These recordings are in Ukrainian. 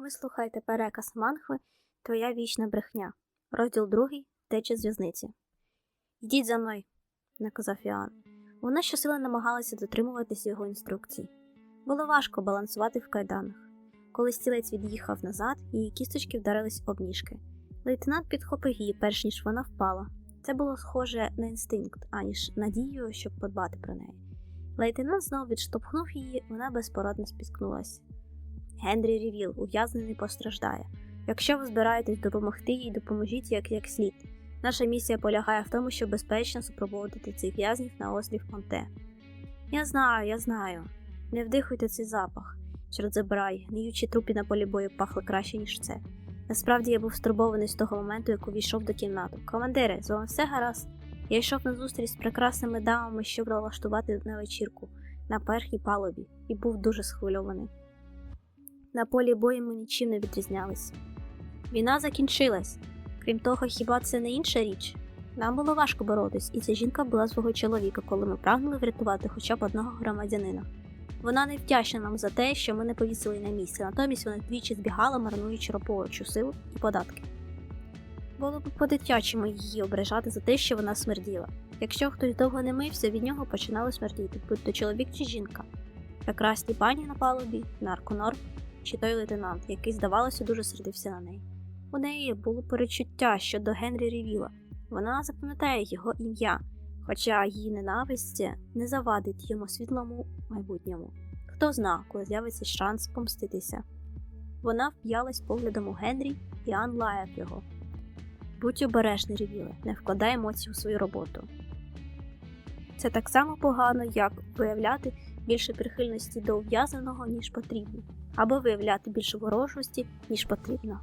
Ви слухаєте переказ Манхви Твоя вічна брехня. Розділ другий Теча з в'язниці. Йдіть за мною, наказав Іоанн. Вона щосили намагалася дотримуватись його інструкцій. Було важко балансувати в кайданах. Коли стілець від'їхав назад, її кісточки вдарились об ніжки. Лейтенант підхопив її, перш ніж вона впала. Це було схоже на інстинкт, аніж надію, щоб подбати про неї. Лейтенант знову відштовхнув її, вона безпорадно спіткнулася. Генрі Рівіл, ув'язнений постраждає. Якщо ви збираєтесь допомогти їй, допоможіть як як слід. Наша місія полягає в тому, щоб безпечно супроводити цих в'язнів на острів Монте. Я знаю, я знаю. Не вдихуйте цей запах. Чорт забирай, гниючі трупи на полі бою пахли краще, ніж це. Насправді я був стурбований з того моменту, як увійшов до кімнати. Командире, з вами все гаразд. Я йшов на зустріч з прекрасними дамами, щоб влаштувати на вечірку на верхній палубі, і був дуже схвильований. На полі бою ми нічим не відрізнялися. Війна закінчилась. Крім того, хіба це не інша річ? Нам було важко боротись, і ця жінка була свого чоловіка, коли ми прагнули врятувати хоча б одного громадянина. Вона не вдячна нам за те, що ми не повісили на місці, натомість вона двічі збігала, марнуючи робочу силу і податки. Було б по-дитячому її ображати за те, що вона смерділа. Якщо хтось довго не мився, від нього починало смердіти, будь то чоловік чи жінка. Прекрасні пані на палубі, нарконор чи той лейтенант, який, здавалося, дуже сердився на неї. У неї було перечуття щодо Генрі Рівіла. Вона запам'ятає його ім'я, хоча її ненависть не завадить йому світлому майбутньому. Хто зна, коли з'явиться шанс помститися. Вона вп'ялась поглядом у Генрі, і Ан лаяв його. Будь обережний, Рівіле, не вкладай емоцій у свою роботу. Це так само погано, як виявляти більше прихильності до ув'язаного, ніж потрібно, або виявляти більше ворожості, ніж потрібно.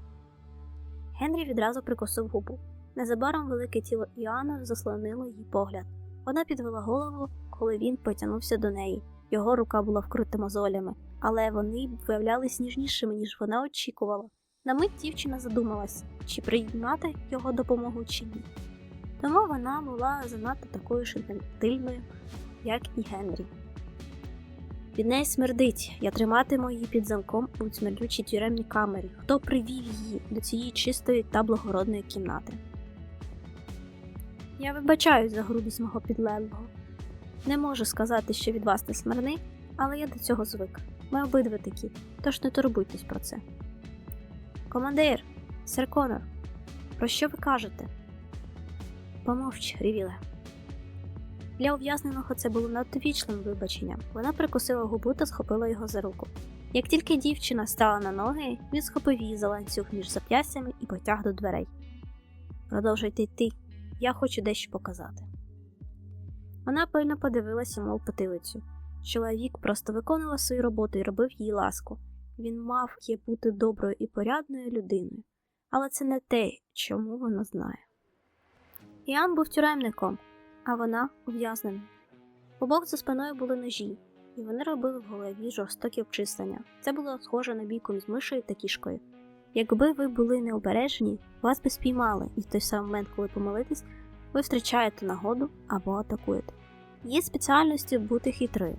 Генрі відразу прикосив губу. Незабаром велике тіло Іоанна заслонило їй погляд. Вона підвела голову, коли він потягнувся до неї. Його рука була вкрита мозолями, але вони виявлялись ніжнішими, ніж вона очікувала. На мить дівчина задумалась, чи приймати його допомогу чи ні. Тому вона була занадто такою ж інфантильною, як і Генрі. Від неї смердить. Я триматиму її під замком у смердючій тюремній камері. Хто привів її до цієї чистої та благородної кімнати? Я вибачаю за грубість мого підлеглого. Не можу сказати, що від вас не смирний, але я до цього звик. Ми обидва такі, тож не турбуйтесь про це. Командир, сер Конор, про що ви кажете? Помовч, Рівіле. Для ув'язненого це було надто вічним вибаченням. Вона прикусила губу та схопила його за руку. Як тільки дівчина стала на ноги, він схопив її за ланцюг між зап'ястями і потяг до дверей. Продовжуйте йти, я хочу дещо показати. Вона пильно подивилася йому в потилицю. Чоловік просто виконував свою роботу і робив їй ласку. Він мав є бути доброю і порядною людиною, але це не те, чому вона знає. Іан був тюремником, а вона ув'язнена. Обох за спиною були ножі, і вони робили в голові жорстокі обчислення. Це було схоже на бійку з мишею та кішкою. Якби ви були необережні, вас би спіймали, і в той самий момент, коли помилитесь, ви втрачаєте нагоду або атакуєте. Є спеціальністю бути хитрою.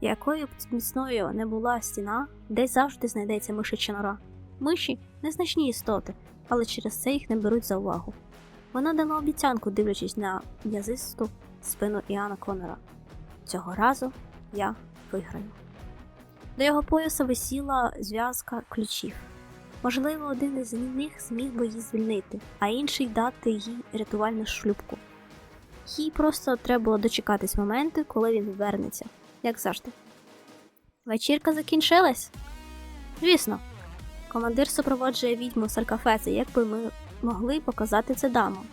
Якою б міцною не була стіна, десь завжди знайдеться мишача нора. Миші незначні істоти, але через це їх не беруть за увагу. Вона дала обіцянку, дивлячись на м'язисту спину Іана Конора. Цього разу я виграю. До його пояса висіла зв'язка ключів. Можливо, один із них зміг би її звільнити, а інший дати їй рятувальну шлюбку. Їй просто треба було дочекатись моменту, коли він вернеться, як завжди. Вечірка закінчилась? Звісно, командир супроводжує відьму Саркафеці, як би ми могли показати це дамам.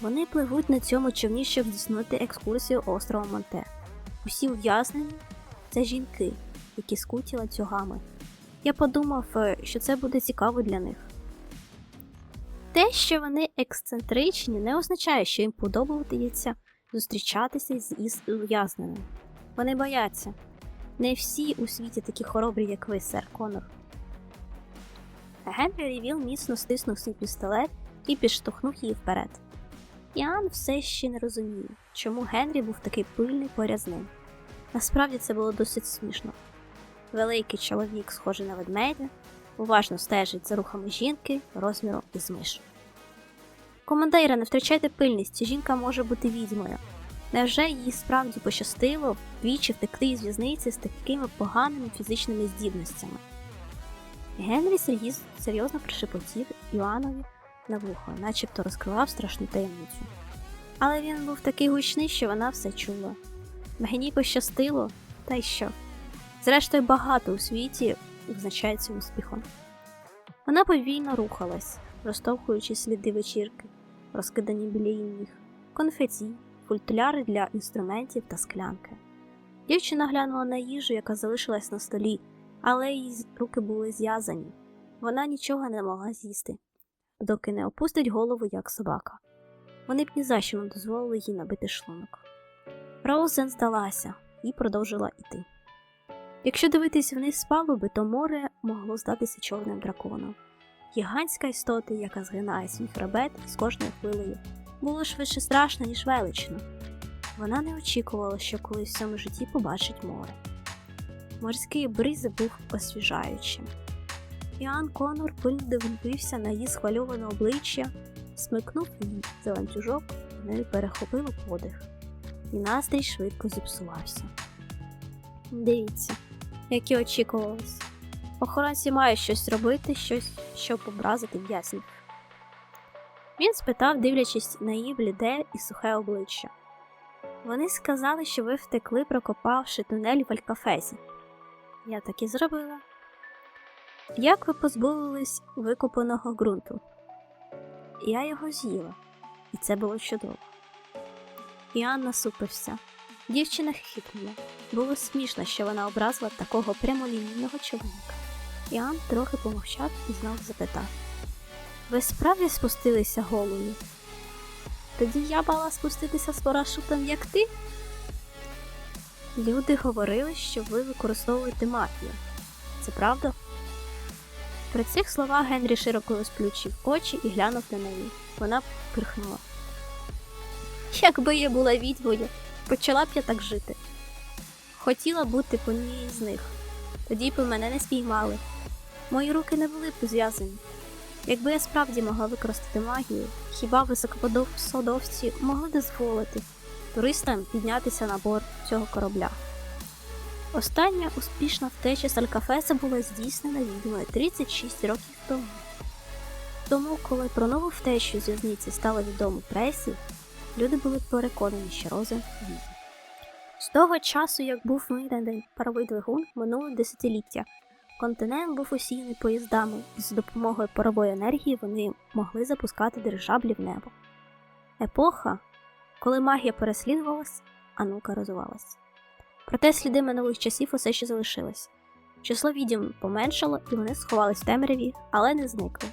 Вони пливуть на цьому човні, щоб здійснити екскурсію островом Монте. Усі ув'язнені це жінки, які скуті ланцюгами. Я подумав, е, що це буде цікаво для них. Те, що вони ексцентричні, не означає, що їм подобається зустрічатися з із ув'язненим. Вони бояться. Не всі у світі такі хоробрі, як ви, сер Конор. Генрі Рівіл міцно стиснув свій пістолет і підштовхнув її вперед. Іан все ще не розуміє, чому Генрі був такий пильний поряд з ним. Насправді це було досить смішно. Великий чоловік, схожий на ведмедя, уважно стежить за рухами жінки розміром із мишу. Командира, не втрачайте пильність, жінка може бути відьмою. Невже їй справді пощастило двічі втекти із в'язниці з такими поганими фізичними здібностями? Генрі серйозно пришепотів Іоаннові на вухо, начебто розкривав страшну таємницю. Але він був такий гучний, що вона все чула. Мені пощастило, та й що? Зрештою, багато у світі визначається успіхом. Вона повільно рухалась, розтовхуючи сліди вечірки, розкидані біля її ніг, конфеті, фультуляри для інструментів та склянки. Дівчина глянула на їжу, яка залишилась на столі, але її руки були зв'язані. Вона нічого не могла з'їсти, доки не опустить голову, як собака. Вони б ні за що не дозволили їй набити шлунок. Роузен здалася і продовжила йти. Якщо дивитись вниз з палуби, то море могло здатися чорним драконом. Гігантська істота, яка згинає свій хребет із кожною хвилею, було швидше страшно, ніж велично. Вона не очікувала, що колись в цьому житті побачить море. Морський бриз був освіжаючим. Іоанн Конор пильно дивився на її схвильоване обличчя, смикнув її за ланцюжок, в неї перехопило подих, і настрій швидко зіпсувався. Дивіться, як і очікувалось. Охоронці мають щось робити, щось, щоб образити в'язнів. Він спитав, дивлячись на її бліде і сухе обличчя. Вони сказали, що ви втекли, прокопавши тунель в Алькафезі. Я так і зробила. Як ви позбавились викопаного ґрунту? Я його з'їла, і це було чудово. Іоанн насупився. Дівчина хихикнула. Було смішно, що вона образила такого прямолінійного чоловіка. Іоанн трохи помовчав і знову запитав: Ви справді спустилися голою? Тоді я мала спуститися з парашутом, як ти? Люди говорили, що ви використовуєте магію. Це правда? При цих словах Генрі широко розплющив очі і глянув на неї. Вона пирхнула. Якби я була відьмою, почала б я так жити. Хотіла бути по однієї з них, тоді б мене не спіймали. Мої руки не були б зв'язані. Якби я справді могла використати магію, хіба високопосадовці могли дозволити туристам піднятися на борт цього корабля? Остання успішна втеча з Алькафеса була здійснена відьмою 36 років тому. Тому, коли про нову втечу з в'язниці стало відомо пресі, люди були переконані, що Роза відьма. З того часу, як був винайдений паровий двигун, минуло десятиліття. Континент був усіяний поїздами, і з допомогою парової енергії вони могли запускати дирижаблі в небо. Епоха, коли магія переслідувалась, а наука розвивалась. Проте сліди минулих часів усе ще залишились. Число відьом поменшало, і вони сховались в темряві, але не зникли.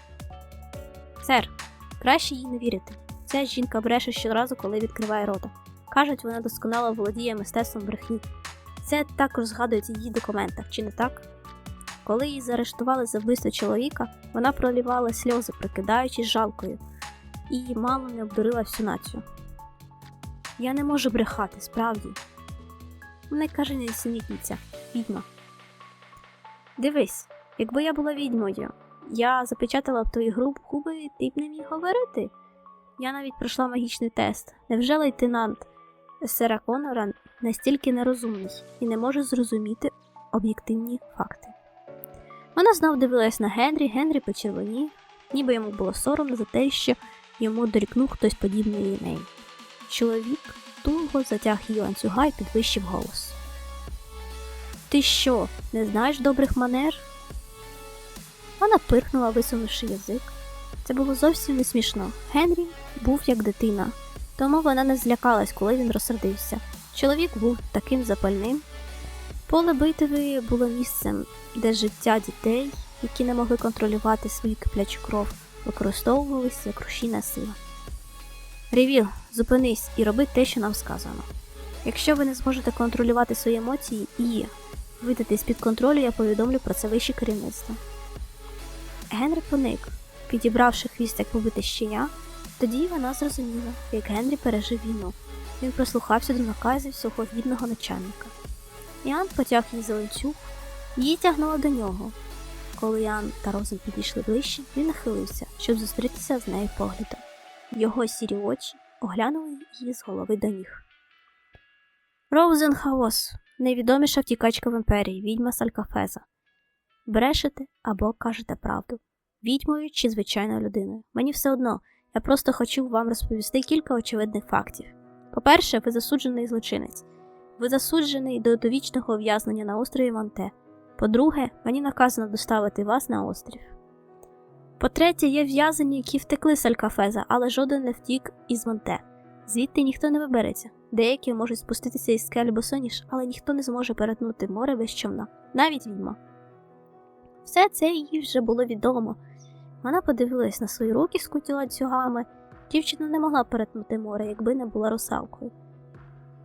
Сер, краще їй не вірити. Ця жінка бреше щоразу, коли відкриває рота. Кажуть, вона досконало володіє мистецтвом брехні. Це також згадується в її документах, чи не так? Коли її заарештували за вбивство чоловіка, вона пролівала сльози, прикидаючись жалкою, і мало не обдурила всю націю. Я не можу брехати, справді. Не каже несенітниця, відьма. Дивись, якби я була відьмою, я запечатала б твої груб губи, і ти б не міг говорити. Я навіть пройшла магічний тест. Невже лейтенант Сера Конора настільки нерозумний і не може зрозуміти об'єктивні факти? Вона знов дивилась на Генрі, Генрі почервонів, ніби йому було соромно за те, що йому дорікнув хтось подібний неї. Чоловік туго затяг її ланцюга і підвищив голос. Ти що, не знаєш добрих манер? Вона пирхнула, висунувши язик. Це було зовсім не смішно. Генрі був як дитина, тому вона не злякалась, коли він розсердився. Чоловік був таким запальним. Поле битви було місцем, де життя дітей, які не могли контролювати свою киплячу кров, використовувалися як рушійна сила. Ревіл, зупинись і роби те, що нам сказано. Якщо ви не зможете контролювати свої емоції і видати з-під контролю, я повідомлю про це вище керівництво. Генрі поник, підібравши хвіст як побите щеня, тоді вона зрозуміла, як Генрі пережив війну. Він прислухався до наказів свого гідного начальника. Іоанн потяг її за ланцюг, її тягнуло до нього. Коли Ян та Розен підійшли ближче, він нахилився, щоб зустрітися з нею поглядом. Його сірі очі оглянули її з голови до ніг. Роузен Хаос, найвідоміша втікачка в імперії, відьма Салькафеза. Брешете або кажете правду, відьмою чи звичайною людиною. Мені все одно, я просто хочу вам розповісти кілька очевидних фактів. По-перше, ви засуджений злочинець. Ви засуджений до довічного ув'язнення на острові Монте. По-друге, мені наказано доставити вас на острів. По-третє, є в'язані, які втекли з Алькафеза, але жоден не втік із Монте. Звідти ніхто не вибереться. Деякі можуть спуститися із скель босоніж, але ніхто не зможе перетнути море без човна, навіть відьма. Все це їй вже було відомо. Вона подивилась на свої руки, скуті ланцюгами. Дівчина не могла перетнути море, якби не була русалкою.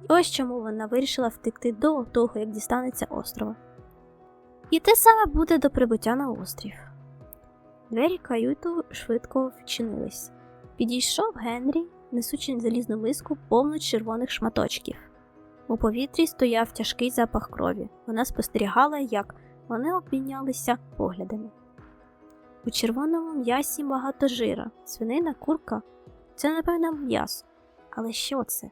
Ось чому вона вирішила втекти до того, як дістанеться острова. І те саме буде до прибуття на острів. Двері каюту швидко вчинились. Підійшов Генрі, несучи залізну миску повну червоних шматочків. У повітрі стояв тяжкий запах крові. Вона спостерігала, як вони обмінялися поглядами. У червоному м'ясі багато жира, свинина, курка це, напевно, м'ясо. Але що це?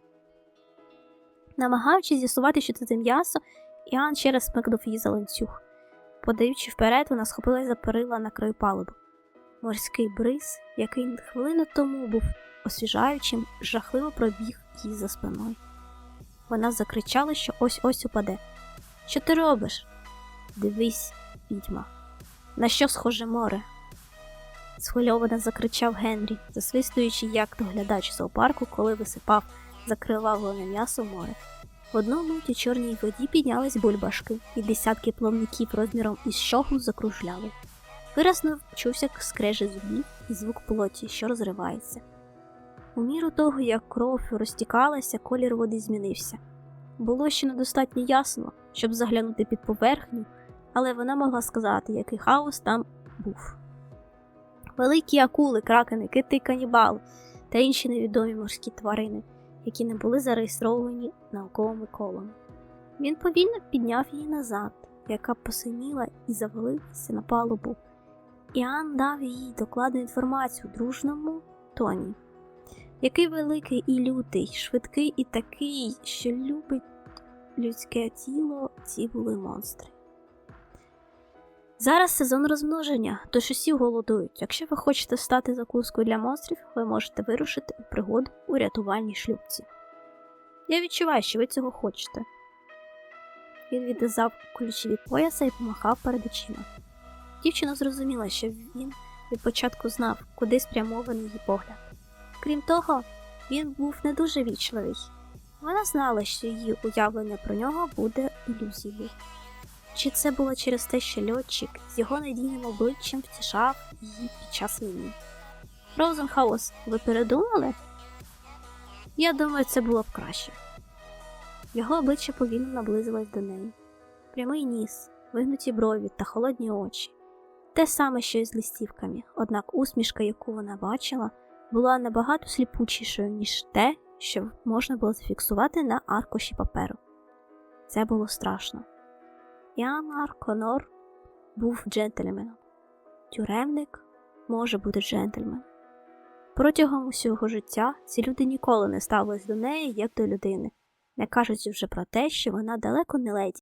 Намагаючись з'ясувати, що це за м'ясо, Іоанн ще раз смикнув її за ланцюг. Подаючи вперед, вона схопилась за перила на краю палуби. Морський бриз, який хвилину тому був освіжаючим, жахливо пробіг їй за спиною. Вона закричала, що ось ось упаде. Що ти робиш? Дивись, відьма. На що схоже море? Схвильовано закричав Генрі, засвистуючи як доглядач зоопарку, коли висипав закривавлене м'ясо в море. В одному мить чорній воді піднялись бульбашки, і десятки плавників розміром із щогу закружляли. Виразно чувся скрежет зубів і звук плоті, що розривається. У міру того, як кров розтікалася, колір води змінився. Було ще недостатньо ясно, щоб заглянути під поверхню, але вона могла сказати, який хаос там був. Великі акули, кракени, кити, канібали та інші невідомі морські тварини, які не були зареєстровані науковими колами. Він повільно підняв її назад, яка посиніла і завалилася на палубу. Іоанн дав їй докладну інформацію дружному тоні. Який великий і лютий, швидкий і такий, що любить людське тіло, ці були монстри. Зараз сезон розмноження, тож усі голодують. Якщо ви хочете стати закускою для монстрів, ви можете вирушити у пригоду у рятувальній шлюбці. Я відчуваю, що ви цього хочете. Він відв'язав ключі від пояса і помахав перед очима. Дівчина зрозуміла, що він від початку знав, куди спрямований її погляд. Крім того, він був не дуже вічливий. Вона знала, що її уявлення про нього буде ілюзією. Чи це було через те, що льотчик з його надійним обличчям втішав її під час війни? Роузенхаус, ви передумали? Я думаю, це було б краще. Його обличчя повільно наблизилось до неї. Прямий ніс, вигнуті брові та холодні очі. Те саме, що й з листівками, однак усмішка, яку вона бачила, була набагато сліпучішою, ніж те, що можна було зафіксувати на аркуші паперу. Це було страшно. Ямар Конор був джентльменом. Тюремник може бути джентльмен. Протягом усього життя ці люди ніколи не ставились до неї як до людини, не кажучи вже про те, що вона далеко не леді.